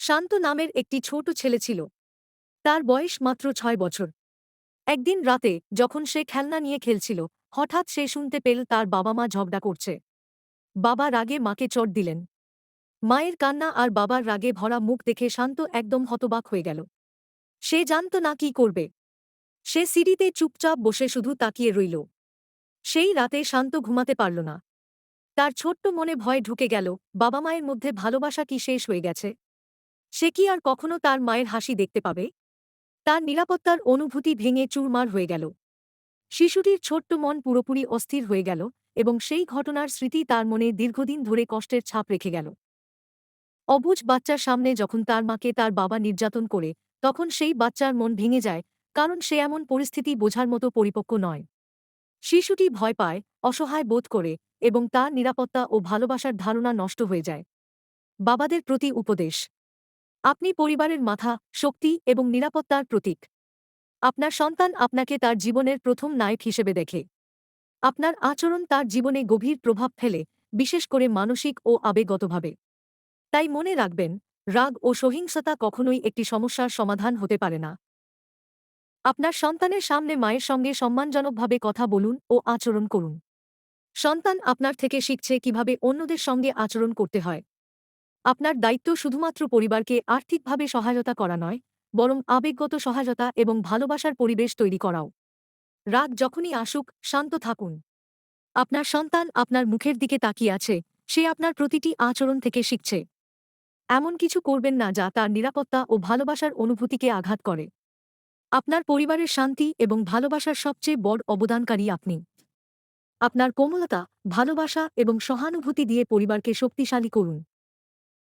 শান্ত নামের একটি ছোট ছেলে ছিল। তার বয়স মাত্র ছয় বছর। একদিন রাতে যখন সে খেলনা নিয়ে খেলছিল, হঠাৎ সে শুনতে পেল তার বাবা মা ঝগড়া করছে। বাবা রাগে মাকে চট দিলেন। মায়ের কান্না আর বাবার রাগে ভরা মুখ দেখে শান্ত একদম হতবাক হয়ে গেল। সে জানত না কি করবে। সে সিঁড়িতে চুপচাপ বসে শুধু তাকিয়ে রইল। সেই রাতে শান্ত ঘুমাতে পারল না। তার ছোট্ট মনে ভয় ঢুকে গেল বাবা মায়ের মধ্যে ভালোবাসা কি শেষ হয়ে গেছে? সে কি আর কখনো তার মায়ের হাসি দেখতে পাবে? তার নিরাপত্তার অনুভূতি ভেঙে চুরমার হয়ে গেল। শিশুটির ছোট্ট মন পুরোপুরি অস্থির হয়ে গেল এবং সেই ঘটনার স্মৃতি তার মনে দীর্ঘদিন ধরে কষ্টের ছাপ রেখে গেল। অবুজ বাচ্চার সামনে যখন তার মাকে তার বাবা নির্যাতন করে, তখন সেই বাচ্চার মন ভেঙে যায়, কারণ সে এমন পরিস্থিতি বোঝার মতো পরিপক্ক নয়। শিশুটি ভয় পায়, অসহায় বোধ করে এবং তার নিরাপত্তা ও ভালোবাসার ধারণা নষ্ট হয়ে যায়। বাবাদের প্রতি উপদেশ আপনি পরিবারের মাথা, শক্তি এবং নিরাপত্তার প্রতীক। আপনার সন্তান আপনাকে তার জীবনের প্রথম নায়ক হিসেবে দেখে। আপনার আচরণ তার জীবনে গভীর প্রভাব ফেলে, বিশেষ করে মানসিক ও আবেগতভাবে তাই মনে রাখবেন, রাগ ও সহিংসতা কখনোই একটি সমস্যার সমাধান হতে পারে না। আপনার সন্তানের সামনে মায়ের সঙ্গে সম্মানজনকভাবে কথা বলুন ও আচরণ করুন। সন্তান আপনার থেকে শিখছে কীভাবে অন্যদের সঙ্গে আচরণ করতে হয়। আপনার দায়িত্ব শুধুমাত্র পরিবারকে আর্থিকভাবে সহায়তা করা নয়, বরং আবেগগত সহায়তা এবং ভালোবাসার পরিবেশ তৈরি করাও। রাগ যখনই আসুক, শান্ত থাকুন। আপনার সন্তান আপনার মুখের দিকে তাকিয়ে আছে, সে আপনার প্রতিটি আচরণ থেকে শিখছে। এমন কিছু করবেন না যা তার নিরাপত্তা ও ভালোবাসার অনুভূতিকে আঘাত করে। আপনার পরিবারের শান্তি এবং ভালোবাসার সবচেয়ে বড় অবদানকারী আপনি। আপনার কোমলতা, ভালোবাসা এবং সহানুভূতি দিয়ে পরিবারকে শক্তিশালী করুন।